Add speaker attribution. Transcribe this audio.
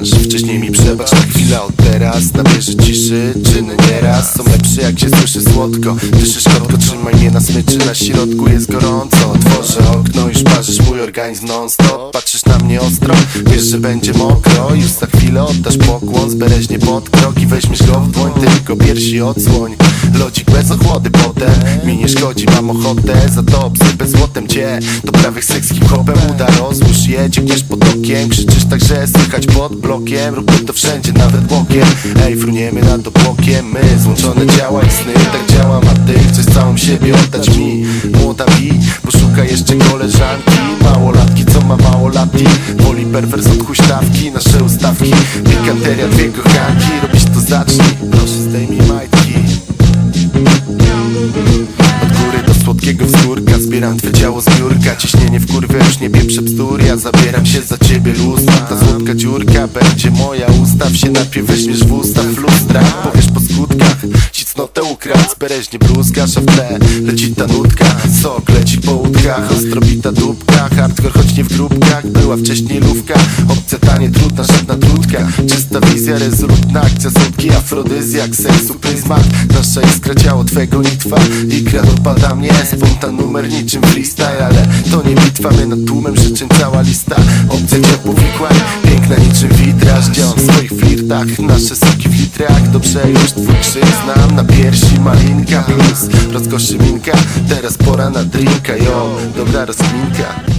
Speaker 1: na Wcześniej mi przebacz na chwilę od teraz Nabierze ciszy, czyny nieraz. Są lepsze jak się słyszy słodko. Dyszysz kotko, trzymaj mnie na smyczy Na środku jest gorąco parzysz mój organizm non stop Patrzysz na mnie ostro, wiesz, że będzie mokro. Już za chwilę oddasz pokłon. Zbereźnie pod krok i weźmiesz go w dłoń. Tylko piersi odsłoń. Lodzik bez ochłody potem. Mi nie szkodzi, mam ochotę Za to obsypę złotem cię. To prawych seks hip-hopem uda. Rozłóż je, ciekniesz pod okiem. Krzyczysz tak, że słychać pod blokiem. Róbmy to wszędzie, nawet bokiem Ej, fruniemy nad obłokiem. My, złączone ciała i sny. Tak działam, a ty chcesz całą siebie oddać mi. Młoda mi, poszuka jeszcze koleżanki Małolatki, co ma małolati Woli perwers od huśtawki Nasze ustawki, pikanteria, dwie kochanki Robisz to zacznij, proszę zdejmij majtki. Od góry do słodkiego wzgórka Zbieram twe ciało z biurka. Ciśnienie w kurwę już nie pieprze bzdur Ja zabieram się za ciebie lustro Ta słodka dziurka będzie moja Ustaw się najpierw weźmiesz w usta w lustra Powiesz po skutkach Cicnotę ukradł Bereźnie bluzgasz a w tle. Leci ta nutka Sok leci po łódkach. Ostrobita dupka Hardcore choć nie w grupkach. Była wcześniej lówka Opcja tanie trudna żadna trudka Czysta wizja rezolutna akcja Słodki afrodyzjak Sensu pryzmat. Nasza iskra ciało twego trwa Ikra dopada mnie Spontan numer niczym freestyle. Ale to nie bitwa My nad tłumem życzeń cała lista. Opcja powikłań Piękna niczym witraż Działam w swoich flirtach. Nasze soki w litrach. Dobrze już twój krzyk znam. Na piersi malinka Plus rozkoszy minka. Teraz pora na drinka Yo, dobra rozkminka